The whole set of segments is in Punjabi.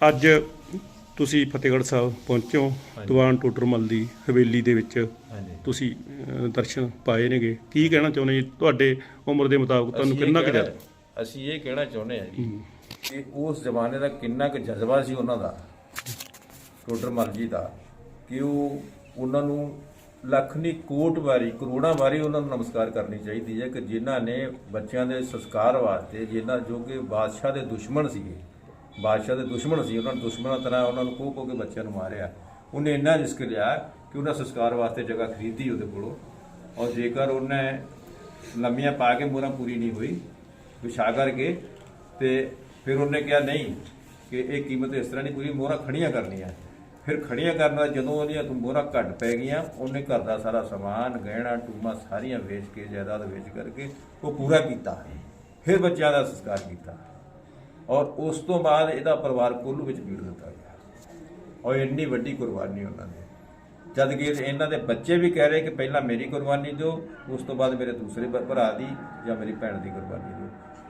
ਅੱਜ ਤੁਸੀਂ ਫਤਿਹਗੜ੍ਹ ਸਾਹਿਬ ਪਹੁੰਚੇ ਦੀਵਾਨ ਟੋਡਰਮਲ ਦੀ ਹਵੇਲੀ ਦੇ ਵਿੱਚ। ਤੁਸੀਂ ਦਰਸ਼ਨ ਪਾਏ ਨੇਗੇ। ਕੀ ਕਹਿਣਾ ਚਾਹੁੰਦੇ ਜੀ? ਤੁਹਾਡੇ ਉਮਰ ਦੇ ਮੁਤਾਬਕ ਤੁਹਾਨੂੰ ਕਿੰਨਾ ਕੁ ਜ਼ਿਆਦਾ ਅਸੀਂ ਇਹ ਕਹਿਣਾ ਚਾਹੁੰਦੇ ਹਾਂ ਜੀ ਕਿ ਉਸ ਜ਼ਮਾਨੇ ਦਾ ਕਿੰਨਾ ਕੁ ਜਜ਼ਬਾ ਸੀ ਉਹਨਾਂ ਦਾ ਟੋਡਰ ਮਲ ਜੀ ਦਾ ਕਿ ਉਹ ਉਹਨਾਂ ਨੂੰ ਲੱਖ ਨਹੀਂ ਕੋਟ ਵਾਰੀ ਕਰੋੜਾਂ ਵਾਰੀ ਉਹਨਾਂ ਨੂੰ ਨਮਸਕਾਰ ਕਰਨੀ ਚਾਹੀਦੀ ਹੈ ਕਿ ਜਿਨ੍ਹਾਂ ਨੇ ਬੱਚਿਆਂ ਦੇ ਸੰਸਕਾਰ ਵਾਸਤੇ ਜਿਨ੍ਹਾਂ ਜੋ ਕਿ ਬਾਦਸ਼ਾਹ ਦੇ ਦੁਸ਼ਮਣ ਸੀਗੇ ਬਾਦਸ਼ਾਹ ਦੇ ਦੁਸ਼ਮਣ ਸੀ, ਉਹਨਾਂ ਨੂੰ ਦੁਸ਼ਮਣਾਂ ਤਰ੍ਹਾਂ ਉਹਨਾਂ ਨੂੰ ਕੋਹ ਕੋਹ ਕੇ ਬੱਚਿਆਂ ਨੂੰ ਮਾਰਿਆ। ਉਹਨੇ ਇੰਨਾ ਰਿਸਕ ਲਿਆ ਕਿ ਉਹਨਾਂ ਸੰਸਕਾਰ ਵਾਸਤੇ ਜਗ੍ਹਾ ਖਰੀਦੀ ਉਹਦੇ ਕੋਲੋਂ। ਔਰ ਜੇਕਰ ਉਹਨੇ ਲੰਮੀਆਂ ਪਾ ਕੇ ਮੋਹਰਾਂ ਪੂਰੀ ਨਹੀਂ ਹੋਈ, ਵਿਛਾ ਕਰਕੇ, ਤੇ ਫਿਰ ਉਹਨੇ ਕਿਹਾ, ਨਹੀਂ, ਕਿ ਇਹ ਕੀਮਤ ਇਸ ਤਰ੍ਹਾਂ ਨਹੀਂ, ਪੂਰੀ ਮੋਹਰਾਂ ਖੜੀਆਂ ਕਰਨੀਆਂ। ਫਿਰ ਖੜੀਆਂ ਕਰਨ ਦਾ ਜਦੋਂ ਉਹਦੀਆਂ ਮੋਹਰਾਂ ਘੱਟ ਪੈ ਗਈਆਂ, ਉਹਨੇ ਘਰ ਦਾ ਸਾਰਾ ਸਮਾਨ, ਗਹਿਣਾ, ਟੂਮਾ ਸਾਰੀਆਂ ਵੇਚ ਕੇ, ਜਾਇਦਾਦ ਵੇਚ ਕਰਕੇ ਉਹ ਪੂਰਾ ਕੀਤਾ। ਫਿਰ ਬੱਚਿਆਂ ਦਾ ਸੰਸਕਾਰ ਕੀਤਾ। ਔਰ ਉਸ ਤੋਂ ਬਾਅਦ ਇਹਦਾ ਪਰਿਵਾਰ ਕੋਲੂ ਵਿੱਚ ਪੀੜ ਦਿੱਤਾ ਗਿਆ। ਔਰ ਇੰਨੀ ਵੱਡੀ ਕੁਰਬਾਨੀ ਉਹਨਾਂ ਦੀ ਜਦ ਕਿ ਇਹਨਾਂ ਦੇ ਬੱਚੇ ਵੀ ਕਹਿ ਰਹੇ ਕਿ ਪਹਿਲਾਂ ਮੇਰੀ ਕੁਰਬਾਨੀ ਦਿਓ ਉਸ ਤੋਂ ਬਾਅਦ ਮੇਰੇ ਦੂਸਰੇ ਭਰਾ ਦੀ ਜਾਂ ਮੇਰੀ ਭੈਣ ਦੀ ਕੁਰਬਾਨੀ ਦਿਓ।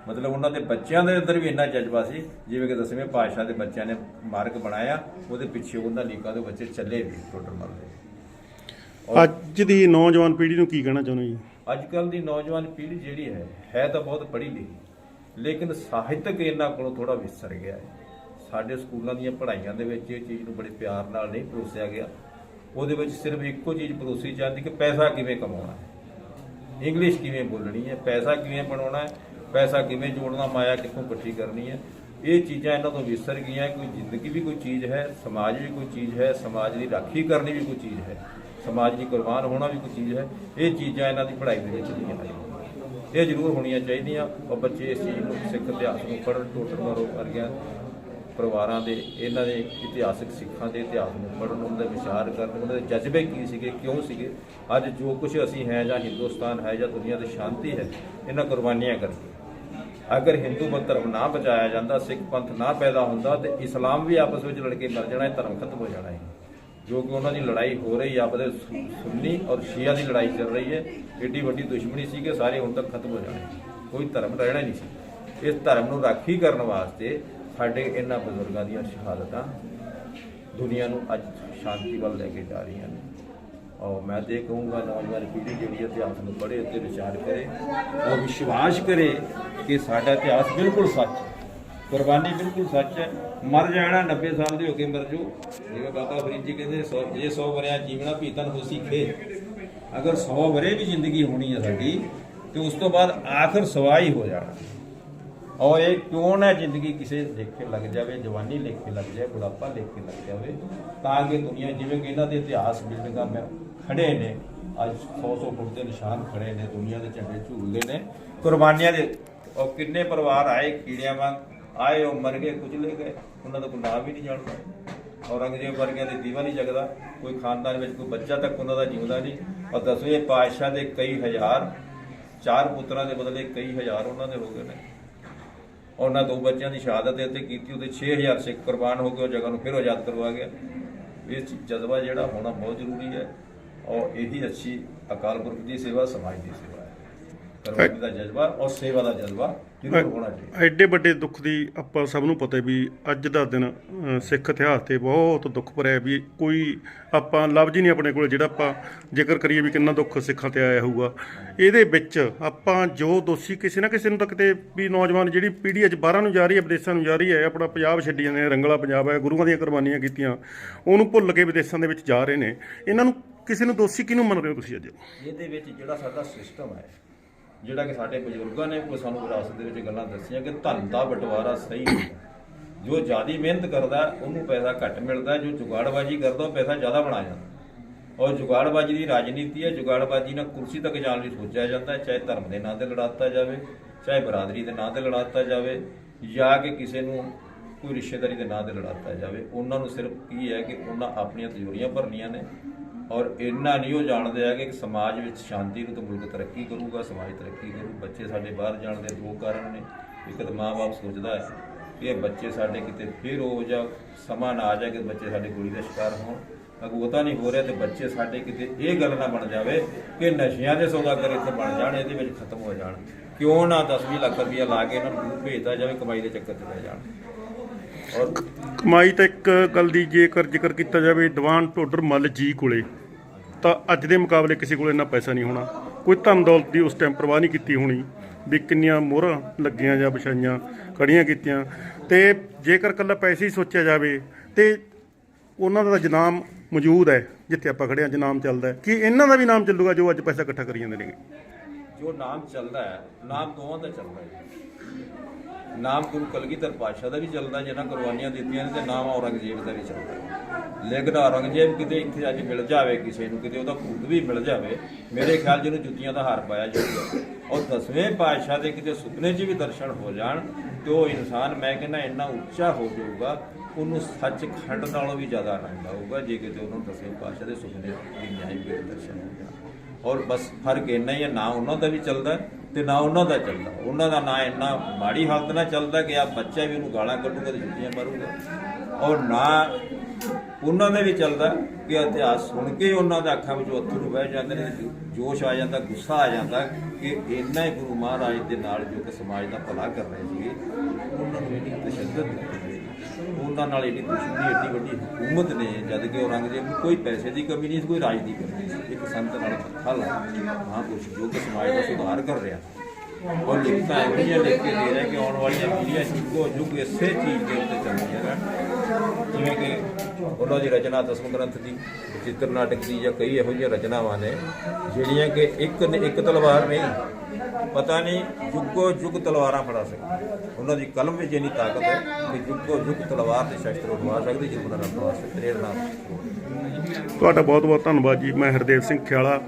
ਮਤਲਬ ਉਹਨਾਂ ਦੇ ਬੱਚਿਆਂ ਦੇ ਅੰਦਰ ਵੀ ਇੰਨਾ ਜਜ਼ਬਾ ਸੀ ਜਿਵੇਂ ਕਿ ਦਸਵੇਂ ਪਾਤਸ਼ਾਹ ਦੇ ਬੱਚਿਆਂ ਨੇ ਮਾਰਗ ਬਣਾਇਆ ਉਹਦੇ ਪਿੱਛੇ ਉਹਨਾਂ ਲੀਕਾਂ ਦੇ ਬੱਚੇ ਚੱਲੇ ਵੀ ਟੋਟਲ ਮਰਦੇ। ਅੱਜ ਦੀ ਨੌਜਵਾਨ ਪੀੜ੍ਹੀ ਨੂੰ ਕੀ ਕਹਿਣਾ ਚਾਹੁੰਦੇ ਜੀ? ਅੱਜ ਕੱਲ ਦੀ ਨੌਜਵਾਨ ਪੀੜ੍ਹੀ ਜਿਹੜੀ ਹੈ ਹੈ ਤਾਂ ਬਹੁਤ ਪੜ੍ਹੀ ਲਿਖੀ। ਲੇਕਿਨ ਸਾਹਿਤਕ ਇਹਨਾਂ ਕੋਲੋਂ ਥੋੜਾ ਵਿਸਰ ਗਿਆ ਹੈ। ਸਾਡੇ ਸਕੂਲਾਂ ਦੀਆਂ ਪੜ੍ਹਾਈਆਂ ਦੇ ਵਿੱਚ ਇਹ ਚੀਜ਼ ਨੂੰ ਬੜੇ ਪਿਆਰ ਨਾਲ ਨਹੀਂ ਪਰੋਸਿਆ ਗਿਆ। ਉਹਦੇ ਵਿੱਚ ਸਿਰਫ ਇੱਕੋ ਚੀਜ਼ ਪਰੋਸੀ ਜਾਂਦੀ ਕਿ ਪੈਸਾ ਕਿਵੇਂ ਕਮਾਉਣਾ ਹੈ। ਇੰਗਲਿਸ਼ ਕਿਵੇਂ ਬੋਲਣੀ ਹੈ, ਪੈਸਾ ਕਿਵੇਂ ਬਣਾਉਣਾ ਹੈ, ਪੈਸਾ ਕਿਵੇਂ ਜੋੜਨਾ, ਮਾਇਆ ਕਿੱਥੋਂ ਇਕੱਠੀ ਕਰਨੀ ਹੈ। ਇਹ ਚੀਜ਼ਾਂ ਇਹਨਾਂ ਤੋਂ ਵਿਸਰ ਗਈਆਂ, ਕੋਈ ਜ਼ਿੰਦਗੀ ਵੀ ਕੋਈ ਚੀਜ਼ ਹੈ, ਸਮਾਜ ਵੀ ਕੋਈ ਚੀਜ਼ ਹੈ, ਸਮਾਜ ਦੀ ਰਾਖੀ ਕਰਨੀ ਵੀ ਕੋਈ ਚੀਜ਼ ਹੈ, ਸਮਾਜ ਦੀ ਕੁਰਬਾਨ ਹੋਣਾ ਵੀ ਕੋਈ ਚੀਜ਼ ਹੈ। ਇਹ ਚੀਜ਼ਾਂ ਇਹਨਾਂ ਦੀ ਪੜ੍ਹਾਈ ਦੇ ਵਿੱਚ ਨਹੀਂ ਆਈਆਂ। ਇਹ ਜ਼ਰੂਰ ਹੋਣੀਆਂ ਚਾਹੀਦੀਆਂ। ਔਰ ਬੱਚੇ ਇਸ ਚੀਜ਼ ਨੂੰ ਸਿੱਖ ਇਤਿਹਾਸ ਨੂੰ ਪੜ੍ਹਨ ਟੋਟਲ ਮਾਰੋ ਵਰਗਿਆਂ ਪਰਿਵਾਰਾਂ ਦੇ, ਇਹਨਾਂ ਦੇ ਇਤਿਹਾਸਕ ਸਿੱਖਾਂ ਦੇ ਇਤਿਹਾਸ ਨੂੰ ਪੜ੍ਹਨ, ਉਹਨਾਂ ਦੇ ਵਿਚਾਰ ਕਰਨ, ਉਹਨਾਂ ਦੇ ਜਜ਼ਬੇ ਕੀ ਸੀਗੇ, ਕਿਉਂ ਸੀਗੇ? ਅੱਜ ਜੋ ਕੁਝ ਅਸੀਂ ਹੈ ਜਾਂ ਹਿੰਦੁਸਤਾਨ ਹੈ ਜਾਂ ਦੁਨੀਆ ਦੀ ਸ਼ਾਂਤੀ ਹੈ, ਇਹਨਾਂ ਕੁਰਬਾਨੀਆਂ ਕਰਕੇ ਅਗਰ ਹਿੰਦੂ ਮਤ ਧਰਮ ਨਾ ਬਚਾਇਆ ਜਾਂਦਾ, ਸਿੱਖ ਪੰਥ ਨਾ ਪੈਦਾ ਹੁੰਦਾ, ਤੇ ਇਸਲਾਮ ਵੀ ਆਪਸ ਵਿੱਚ ਲੜ ਕੇ ਮਰ ਜਾਣਾ ਹੈ ਧਰਮ ਖਤਮ ਹੋ ਜਾਣਾ ਹੈ। ਜੋ ਕਿ ਉਹਨਾਂ ਦੀ ਲੜਾਈ ਹੋ ਰਹੀ ਆਪਦੇ ਸੁੰਨੀ ਔਰ ਸ਼ੀਆ ਦੀ ਲੜਾਈ ਚੱਲ ਰਹੀ ਹੈ। ਏਡੀ ਵੱਡੀ ਦੁਸ਼ਮਣੀ ਸੀ ਕਿ ਸਾਰੇ ਹੁਣ ਤੱਕ ਖਤਮ ਹੋ ਜਾਣੇ। ਕੋਈ ਧਰਮ ਰਹਿਣਾ ਨਹੀਂ ਸੀ। ਇਸ ਧਰਮ ਨੂੰ ਰਾਖੀ ਕਰਨ ਵਾਸਤੇ ਸਾਡੇ ਇਹਨਾਂ ਬਜ਼ੁਰਗਾਂ ਦੀਆਂ ਸ਼ਹਾਦਤਾਂ ਦੁਨੀਆ ਨੂੰ ਅੱਜ ਸ਼ਾਂਤੀ ਵੱਲ ਲੈ ਕੇ ਜਾ ਰਹੀਆਂ ਨੇ। ਔਰ ਮੈਂ ਤੇ ਕਹੂੰਗਾ, ਨੌਜਵਾਨ ਪੀੜ੍ਹੀ ਜਿਹੜੀ ਇਤਿਹਾਸ ਨੂੰ ਪੜ੍ਹੇ ਅਤੇ ਵਿਚਾਰ ਕਰੇ ਔਰ ਵਿਸ਼ਵਾਸ ਕਰੇ ਕਿ ਸਾਡਾ ਇਤਿਹਾਸ ਬਿਲਕੁਲ ਸੱਚ ਹੈ। ਕੁਰਬਾਨੀ ਬਿਲਕੁਲ ਸੱਚ ਹੈ। ਮਰ ਜਾਣਾ 90 ਸਾਲ ਦੇ ਹੋ ਕੇ ਮਰ ਜਾਓ ਜਿਵੇਂ ਬਾਬਾ ਫਰੀਦ ਜੀ ਕਹਿੰਦੇ, ਸੌ- ਜੇ 100 ਵਰਿਆ ਜੀਵਣਾ ਪੀਤਨ ਹੋਸੀ ਖੇ। ਅਗਰ 100 ਵਰੇ ਵੀ ਜ਼ਿੰਦਗੀ ਹੋਣੀ ਹੈ ਸਾਡੀ, ਤੇ ਉਸ ਤੋਂ ਬਾਅਦ ਆਖਰ ਸਵਾਈ ਹੋ ਜਾਣਾ। ਔਰ ਇਹ ਕਿਉਂ ਨਾ ਜ਼ਿੰਦਗੀ ਕਿਸੇ ਲੇਖੇ ਲੱਗ ਜਾਵੇ, ਜਵਾਨੀ ਲੇਖੇ ਲੱਗ ਜਾਵੇ, ਬੁਢਾਪਾ ਲੇਖੇ ਲੱਗ ਜਾਵੇ, ਤਾਂ ਕਿ ਦੁਨੀਆ ਜਿਵੇਂ ਕਿ ਇਹਨਾਂ ਦੇ ਇਤਿਹਾਸ ਬਿਲਡਿੰਗਾਂ ਮੈਂ ਖੜੇ ਨੇ, ਅੱਜ 100 100 ਫੁੱਟ ਦੇ ਨਿਸ਼ਾਨ ਖੜੇ ਨੇ, ਦੁਨੀਆ ਦੇ ਝੰਡੇ ਝੂਲਦੇ ਨੇ। ਕੁਰਬਾਨੀਆਂ ਦੇ ਔਰ ਕਿੰਨੇ ਪਰਿਵਾਰ ਆਏ, ਕੀੜਿਆਂ ਵਾਂਗ ਆਏ, ਉਹ ਮਰ ਗਏ ਕੁਚਲੇ ਗਏ। ਉਹਨਾਂ ਦਾ ਕੋਈ ਨਾਮ ਵੀ ਨਹੀਂ ਜਾਣਦਾ। ਔਰੰਗਜ਼ੇਬ ਵਰਗਿਆਂ ਦੇ ਦੀਵਾ ਨਹੀਂ ਜਗਦਾ। ਕੋਈ ਖਾਨਦਾਨ ਵਿੱਚ ਕੋਈ ਬੱਚਾ ਤੱਕ ਉਹਨਾਂ ਦਾ ਜਿਉਂਦਾ ਨਹੀਂ। ਔਰ ਦਸਵੇਂ ਪਾਤਸ਼ਾਹ ਦੇ ਕਈ ਹਜ਼ਾਰ, ਚਾਰ ਪੁੱਤਰਾਂ ਦੇ ਬਦਲੇ ਕਈ ਹਜ਼ਾਰ ਉਹਨਾਂ ਦੇ ਹੋ ਗਏ ਨੇ। ਉਹਨਾਂ ਦੋ ਬੱਚਿਆਂ ਦੀ ਸ਼ਹਾਦਤ ਦੇ ਉੱਤੇ ਕੀਤੀ, ਉਹਦੇ 6000 ਸਿੱਖ ਕੁਰਬਾਨ ਹੋ ਗਏ, ਉਹ ਜਗ੍ਹਾ ਨੂੰ ਫਿਰ ਆਜ਼ਾਦ ਕਰਵਾ ਗਿਆ। ਇਹ ਜਜ਼ਬਾ ਜਿਹੜਾ ਹੋਣਾ ਬਹੁਤ ਜ਼ਰੂਰੀ ਹੈ। ਔਰ ਇਹੀ ਅੱਛੀ ਅਕਾਲ ਪੁਰਖ ਦੀ ਸੇਵਾ, ਸਮਾਜ ਦੀ ਸੇਵਾ। ਕੁਰਬਾਨੀ ਦਾ ਜਜ਼ਬਾ ਔਰ ਸੇਵਾ ਦਾ ਜਜ਼ਬਾ ਜ਼ਰੂਰ ਹੋਣਾ ਚਾਹੀਦਾ। ਐਡੇ ਵੱਡੇ ਦੁੱਖ ਦੀ ਆਪਾਂ ਸਭ ਨੂੰ ਪਤਾ ਵੀ ਅੱਜ ਦਾ ਦਿਨ ਅ, ਸਿੱਖ ਇਤਿਹਾਸ ਤੇ ਬਹੁਤ ਦੁੱਖ ਭਰਿਆ ਵੀ ਕੋਈ ਆਪਾਂ ਲਫ਼ਜ਼ ਹੀ ਨਹੀਂ ਆਪਣੇ ਕੋਲ ਜਿਹੜਾ ਆਪਾਂ ਜ਼ਿਕਰ ਕਰੀਏ ਵੀ ਕਿੰਨਾ ਦੁੱਖ ਸਿੱਖਾਂ ਤੇ ਆਇਆ ਹੋਊਗਾ। ਇਹਦੇ ਵਿੱਚ ਆਪਾਂ ਜੋ ਦੋਸ਼ੀ ਕਿਸੇ ਨਾ ਕਿਸੇ ਨੂੰ ਤਾਂ ਕਿਤੇ ਵੀ ਨੌਜਵਾਨ ਜਿਹੜੀ ਪੀੜ੍ਹੀ ਅੱਜ ਬਾਹਰਾਂ ਨੂੰ ਜਾ ਰਹੀ ਹੈ ਵਿਦੇਸ਼ਾਂ ਨੂੰ ਜਾ ਰਹੀ ਹੈ ਆਪਣਾ ਪੰਜਾਬ ਛੱਡੀ ਜਾਂਦੇ ਨੇ ਰੰਗਲਾ ਪੰਜਾਬ ਹੈ ਗੁਰੂਆਂ ਦੀਆਂ ਕੁਰਬਾਨੀਆਂ ਕੀਤੀਆਂ ਉਹਨੂੰ ਭੁੱਲ ਕੇ ਵਿਦੇਸ਼ਾਂ ਦੇ ਵਿੱਚ ਜਾ ਰਹੇ ਨੇ। ਇਹਨਾਂ ਨੂੰ ਕਿਸੇ ਨੂੰ ਦੋਸ਼ੀ ਕਿਹਨੂੰ ਮੰਨ ਰਹੇ ਹੋ ਤੁਸੀਂ ਅੱਜ? ਇਹਦੇ ਵਿੱਚ ਜਿਹੜਾ ਸਾਡਾ ਸਿਸਟਮ ਹੈ ਜਿਹੜਾ ਕਿ ਸਾਡੇ ਬਜ਼ੁਰਗਾਂ ਨੇ ਕੋਈ ਸਾਨੂੰ ਵਿਰਾਸਤ ਦੇ ਵਿੱਚ ਗੱਲਾਂ ਦੱਸੀਆਂ ਕਿ ਧਨ ਦਾ ਬਟਵਾਰਾ ਸਹੀ ਹੁੰਦਾ। ਜੋ ਜਿਆਦੀ ਮਿਹਨਤ ਕਰਦਾ, ਉਹਨੂੰ ਪੈਸਾ ਘੱਟ ਮਿਲਦਾ, ਜੋ ਜੁਗਾੜਬਾਜੀ ਕਰਦਾ, ਉਹ ਪੈਸਾ ਜ਼ਿਆਦਾ ਬਣਾ ਜਾਂਦਾ। ਔਰ ਜੁਗਾੜਬਾਜੀ ਦੀ ਰਾਜਨੀਤੀ ਹੈ, ਜੁਗਾੜਬਾਜੀ ਨਾਲ ਕੁਰਸੀ ਤੱਕ ਜਾਣ ਲਈ ਸੋਚਿਆ ਜਾਂਦਾ ਹੈ, ਚਾਹੇ ਧਰਮ ਦੇ ਨਾਂ ਤੇ ਲੜਾਤਾ ਜਾਵੇ, ਚਾਹੇ ਬਰਾਦਰੀ ਦੇ ਨਾਂ ਤੇ ਲੜਾਤਾ ਜਾਵੇ, ਜਾਂ ਕਿ ਕਿਸੇ ਨੂੰ ਕੋਈ ਰਿਸ਼ਤੇਦਾਰੀ ਦੇ ਨਾਂ ਤੇ ਲੜਾਤਾ ਜਾਵੇ। ਉਹਨਾਂ ਨੂੰ ਸਿਰਫ ਕੀ ਹੈ ਕਿ ਉਹਨਾਂ ਆਪਣੀਆਂ ਤਜੋਰੀਆਂ ਭਰਨੀਆਂ ਨੇ। ਔਰ ਇੰਨਾ ਨਹੀਂ ਉਹ ਜਾਣਦੇ ਆ ਕਿ ਸਮਾਜ ਵਿੱਚ ਸ਼ਾਂਤੀ ਨੂੰ ਤਾਂ ਮੁਲਕ ਤਰੱਕੀ ਕਰੂਗਾ, ਸਮਾਜ ਤਰੱਕੀ ਕਰੂ। ਬੱਚੇ ਸਾਡੇ ਬਾਹਰ ਜਾਣ ਦੇ ਦੋ ਕਾਰਨ ਨੇ। ਇੱਕ ਤਾਂ ਮਾਂ-ਬਾਪ ਸੋਚਦਾ ਹੈ ਕਿ ਇਹ ਬੱਚੇ ਸਾਡੇ ਕਿਤੇ ਫਿਰ ਹੋ ਜਾ ਸਮਾਂ ਨਾ ਆ ਜਾ ਕਿ ਬੱਚੇ ਸਾਡੇ ਗੋਲੀ ਦਾ ਸ਼ਿਕਾਰ ਹੋਣ। ਅਗੂਤਾ ਨਹੀਂ ਹੋ ਰਿਹਾ ਤੇ ਬੱਚੇ ਸਾਡੇ ਕਿਤੇ ਇਹ ਗੱਲ ਨਾ ਬਣ ਜਾਵੇ ਕਿ ਨਸ਼ਿਆਂ ਦੇ ਸੌਦਾਗਰ ਇੱਥੇ ਬਣ ਜਾਣ, ਇਹਦੇ ਵਿੱਚ ਖਤਮ ਹੋ ਜਾਣ। ਕਿਉਂ ਨਾ 10-20 ਲੱਖ ਰੁਪਇਆ ਲਾ ਕੇ ਇਹਨਾਂ ਨੂੰ ਭੇਜਦਾ ਜਾਵੇ, ਕਮਾਈ ਦੇ ਚੱਕਰ 'ਚ ਪੈ ਜਾਣ। ਔਰ ਕਮਾਈ ਤਾਂ ਇੱਕ ਗੱਲ ਦੀ ਜੇਕਰ ਜ਼ਿਕਰ ਕੀਤਾ ਜਾਵੇ ਦੀਵਾਨ ਟੋਡਰ ਮੱਲ ਜੀ ਕੋਲੇ, ਤਾਂ ਅੱਜ ਦੇ ਮੁਕਾਬਲੇ ਕਿਸੇ ਕੋਲ ਇੰਨਾ ਪੈਸਾ ਨਹੀਂ ਹੋਣਾ। ਕੋਈ ਧਨ ਦੌਲਤ ਦੀ ਉਸ ਟਾਈਮ ਪਰਵਾਹ ਨਹੀਂ ਕੀਤੀ ਹੋਣੀ ਵੀ ਕਿੰਨੀਆਂ ਮੋਹਰਾਂ ਲੱਗੀਆਂ ਜਾਂ ਵਿਛਾਈਆਂ ਕੜੀਆਂ ਕੀਤੀਆਂ। ਤੇ ਜੇਕਰ ਕੱਲਾ ਪੈਸੇ ਹੀ ਸੋਚਿਆ ਜਾਵੇ, ਤੇ ਉਹਨਾਂ ਦਾ ਤਾਂ ਜਨਾਮ ਮੌਜੂਦ ਹੈ, ਜਿੱਥੇ ਆਪਾਂ ਖੜੇ ਹਾਂ, ਜਨਾਮ ਚੱਲਦਾ ਹੈ। ਕਿ ਇਹਨਾਂ ਦਾ ਵੀ ਨਾਮ ਚੱਲੂਗਾ ਜੋ ਅੱਜ ਪੈਸਾ ਇਕੱਠਾ ਕਰੀ ਜਾਂਦੇ ਨੇਗੇ? ਜੋ ਨਾਮ ਚੱਲਦਾ ਹੈ, ਨਾਮ ਦੋਵਾਂ ਦਾ ਚੱਲਦਾ ਹੈ। ਨਾਮ ਗੁਰੂ ਕਲਗੀਧਰ ਪਾਤਸ਼ਾਹ ਦਾ ਵੀ ਚੱਲਦਾ, ਜਿਹਨਾਂ ਕੁਰਬਾਨੀਆਂ ਦਿੱਤੀਆਂ ਨੇ ਤੇ ਨਾਮ ਔਰੰਗਜ਼ੇਬ ਦਾ ਵੀ ਚੱਲਦਾ। ਲੇਕਿਨ ਔਰੰਗਜ਼ੇਬ ਕਿਤੇ ਇੱਥੇ ਅੱਜ ਮਿਲ ਜਾਵੇ, ਕਿਸੇ ਨੂੰ ਕਿਤੇ ਉਹਦਾ ਖੂਦ ਵੀ ਮਿਲ ਜਾਵੇ, ਮੇਰੇ ਖਿਆਲ ਜਿਹਨੂੰ ਜੁੱਤੀਆਂ ਦਾ ਹਾਰ ਪਾਇਆ ਜਾਊਗਾ। ਔਰ ਦਸਵੇਂ ਪਾਤਸ਼ਾਹ ਦੇ ਕਿਤੇ ਸੁਪਨੇ 'ਚ ਵੀ ਦਰਸ਼ਨ ਹੋ ਜਾਣ ਤੇ ਉਹ ਇਨਸਾਨ, ਮੈਂ ਕਹਿੰਦਾ ਇੰਨਾ ਉੱਚਾ ਹੋ ਜਾਊਗਾ, ਉਹਨੂੰ ਸੱਚਖੰਡ ਨਾਲੋਂ ਵੀ ਜ਼ਿਆਦਾ ਆਨੰਦ ਆਊਗਾ, ਜੇ ਕਿਤੇ ਉਹਨੂੰ ਦਸਵੇਂ ਪਾਤਸ਼ਾਹ ਦੇ ਸੁਪਨੇ ਦੀ ਨਿਆਈ ਵੀ ਦਰਸ਼ਨ ਹੋ ਜਾਣ। ਔਰ ਬਸ ਫ਼ਰਕ ਇੰਨਾ ਹੀ ਹੈ, ਨਾ ਉਹਨਾਂ ਦਾ ਵੀ ਚੱਲਦਾ ਹੈ ਤੇ ਨਾ ਉਹਨਾਂ ਦਾ ਚੱਲਦਾ। ਉਹਨਾਂ ਦਾ ਨਾ ਇੰਨਾ ਮਾੜੀ ਹਾਲਤ ਨਾਲ ਚੱਲਦਾ ਕਿ ਆ ਬੱਚਾ ਵੀ ਉਹਨੂੰ ਗਾਲਾਂ ਕੱਢੂਗਾ ਤੇ ਜੁੱਤੀਆਂ ਮਾਰੂਗਾ। ਔਰ ਨਾ ਉਹਨਾਂ ਦਾ ਵੀ ਚੱਲਦਾ ਕਿ ਇਤਿਹਾਸ ਸੁਣ ਕੇ ਉਹਨਾਂ ਦੇ ਅੱਖਾਂ ਵਿੱਚ ਅੱਥਰੂ ਵਹਿ ਜਾਂਦੇ ਨੇ ਜੋਸ਼ ਆ ਜਾਂਦਾ, ਗੁੱਸਾ ਆ ਜਾਂਦਾ ਕਿ ਇੰਨਾ ਹੀ ਗੁਰੂ ਮਹਾਰਾਜ ਦੇ ਨਾਲ ਜੋ ਕਿ ਸਮਾਜ ਦਾ ਭਲਾ ਕਰ ਰਹੇ ਸੀਗੇ, ਉਹਨਾਂ ਨੂੰ ਇੰਨੀ ਤਸ਼ੱਦਦ ਉਹਨਾਂ ਨਾਲ ਇੰਨੀ ਦੁਸ਼ਮਣੀ ਏਡੀ ਵੱਡੀ ਹਕੂਮਤ ਨੇ, ਜਦ ਕਿ ਔਰੰਗਜ਼ੇਬ ਨੂੰ ਕੋਈ ਪੈਸੇ ਦੀ ਕਮੀ ਨਹੀਂ ਸੀ ਕੋਈ ਰਾਜ ਦੀ ਕਮੀ ਨਹੀਂ। ਸੀ ਇੱਕ ਸੰਤ ਨਾਲ ਮੱਥਾ ਲਾ ਹਾਂ ਜੋ ਕਿ ਸਮਾਜ ਦਾ ਸੁਧਾਰ ਕਰ ਰਿਹਾ। ਔਰ ਲਿਖਤਾਂ ਇਹੋ ਜਿਹੀਆਂ ਲਿਖ ਕੇ ਦੇ ਰਿਹਾ ਕਿ ਆਉਣ ਵਾਲੀਆਂ ਪੀੜ੍ਹੀਆਂ ਇੱਕੋ ਯੁੱਗ ਇਸੇ ਚੀਜ਼ ਦੇ ਉੱਤੇ ਚੱਲਦੀਆਂ ਰਹਿਣ। ਜਿਵੇਂ ਕਿ ਉਹਨਾਂ ਦੀ ਰਚਨਾ ਦਸਮ ਗ੍ਰੰਥ ਦੀ, ਚਿੱਤਰ ਨਾਟਕ ਦੀ ਜਾਂ ਕਈ ਇਹੋ ਜਿਹੀਆਂ ਰਚਨਾਵਾਂ ਨੇ, ਜਿਹੜੀਆਂ ਕਿ ਇੱਕ ਨੇ ਇੱਕ ਤਲਵਾਰ ਨਹੀਂ ਪਤਾ ਨਹੀਂ, ਜੁਗੋ ਜੁਗ ਤਲਵਾਰਾਂ ਫੜਾ ਸਕਦੀ ਉਹਨਾਂ ਦੀ ਕਲਮ ਵਿੱਚ ਇੰਨੀ ਤਾਕਤ ਹੈ ਕਿ ਜੁਗੋ ਜੁਗ ਤਲਵਾਰ ਤੇ ਸ਼ਸਤਰ ਉਠਵਾ ਸਕਦੀ ਜਿਸ ਉਹਨਾਂ ਦਾ ਵਾਸਤੇ ਪ੍ਰੇਰਣਾ ਤੁਹਾਡਾ ਬਹੁਤ ਬਹੁਤ ਧੰਨਵਾਦ ਜੀ। ਮੈਂ ਹਰਦੇਵ ਸਿੰਘ ਖਿਆਲਾ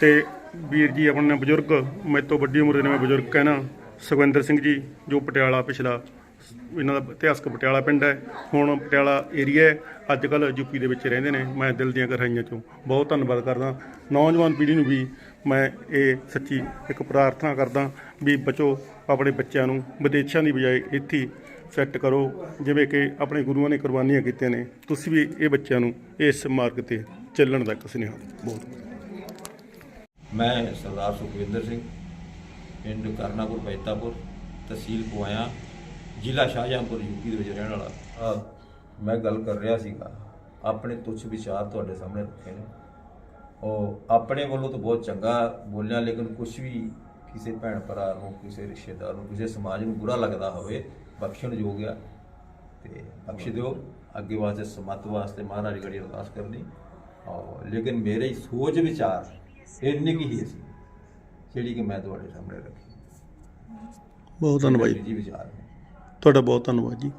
ਤੇ ਵੀਰ ਜੀ ਆਪਣੇ ਬਜ਼ੁਰਗ, ਮੇਰੇ ਤੋਂ ਵੱਡੀ ਉਮਰ ਦੇ ਨੇ ਮੈਂ ਬਜ਼ੁਰਗ ਕਹਿਣਾ, ਸੁਖਵਿੰਦਰ ਸਿੰਘ ਜੀ, ਜੋ ਪਟਿਆਲਾ ਪਿਛਲਾ ਇਹਨਾਂ ਦਾ ਇਤਿਹਾਸਕ ਪਟਿਆਲਾ ਪਿੰਡ ਹੈ। ਹੁਣ ਪਟਿਆਲਾ ਏਰੀਆ ਹੈ। ਅੱਜ ਕੱਲ ਯੂਪੀ ਦੇ ਵਿੱਚ ਰਹਿੰਦੇ ਨੇ। ਮੈਂ ਦਿਲ ਦੀਆਂ ਗਹਿਰਾਈਆਂ ਚੋਂ ਬਹੁਤ ਧੰਨਵਾਦ ਕਰਦਾ। ਨੌਜਵਾਨ ਪੀੜ੍ਹੀ ਨੂੰ ਵੀ ਮੈਂ ਇਹ ਸੱਚੀ ਇੱਕ ਪ੍ਰਾਰਥਨਾ ਕਰਦਾ ਵੀ ਬਚੋ ਆਪਣੇ ਬੱਚਿਆਂ ਨੂੰ, ਵਿਦੇਸ਼ਾਂ ਦੀ ਬਜਾਏ ਇੱਥੇ ਸੈੱਟ ਕਰੋ, ਜਿਵੇਂ ਕਿ ਆਪਣੇ ਗੁਰੂਆਂ ਨੇ ਕੁਰਬਾਨੀਆਂ ਕੀਤੀਆਂ ਨੇ। ਤੁਸੀਂ ਵੀ ਇਹ ਬੱਚਿਆਂ ਨੂੰ ਇਸ ਮਾਰਗ ਤੇ ਚੱਲਣ ਦਾ ਸੁਨੇਹਾ ਬਹੁਤ ਮੈਂ ਸਰਦਾਰ ਸੁਖਵਿੰਦਰ ਸਿੰਘ, ਪਿੰਡ ਕਰਨਾਪੁਰ, ਬੈਤਾਪੁਰ, ਤਹਿਸੀਲ ਪੁਆਇਆ, ਜ਼ਿਲ੍ਹਾ ਸ਼ਾਹਜਹਾਂਪੁਰ ਯੂਪੀ ਦੇ ਵਿੱਚ ਰਹਿਣ ਵਾਲਾ। ਮੈਂ ਗੱਲ ਕਰ ਰਿਹਾ ਸੀਗਾ, ਆਪਣੇ ਤੁੱਛ ਵਿਚਾਰ ਤੁਹਾਡੇ ਸਾਹਮਣੇ ਰੱਖੇ ਨੇ। ਉਹ ਆਪਣੇ ਵੱਲੋਂ ਤਾਂ ਬਹੁਤ ਚੰਗਾ ਬੋਲਿਆ ਲੇਕਿਨ ਕੁਝ ਵੀ ਕਿਸੇ ਭੈਣ ਭਰਾ ਨੂੰ ਕਿਸੇ ਰਿਸ਼ਤੇਦਾਰ ਨੂੰ ਕਿਸੇ ਸਮਾਜ ਨੂੰ ਬੁਰਾ ਲੱਗਦਾ ਹੋਵੇ ਬਖਸ਼ਣ ਯੋਗ ਆ। ਤੇ ਬਖਸ਼ ਦਿਓ। ਅੱਗੇ ਵਾਸਤੇ ਸਮਤ ਵਾਸਤੇ ਮਹਾਰਾਜ ਗੜੀ ਅਰਦਾਸ ਕਰਨੀ। ਔਰ ਲੇਕਿਨ ਮੇਰੇ ਸੋਚ ਵਿਚਾਰ ਇੰਨੀ ਕੀ ਹੀ ਸੀ ਜਿਹੜੀ ਕਿ ਮੈਂ ਤੁਹਾਡੇ ਸਾਹਮਣੇ ਰੱਖੀ। ਬਹੁਤ ਧੰਨਵਾਦ ਜੀ ਵਿਚਾਰ। ਤੁਹਾਡਾ ਬਹੁਤ ਧੰਨਵਾਦ ਜੀ।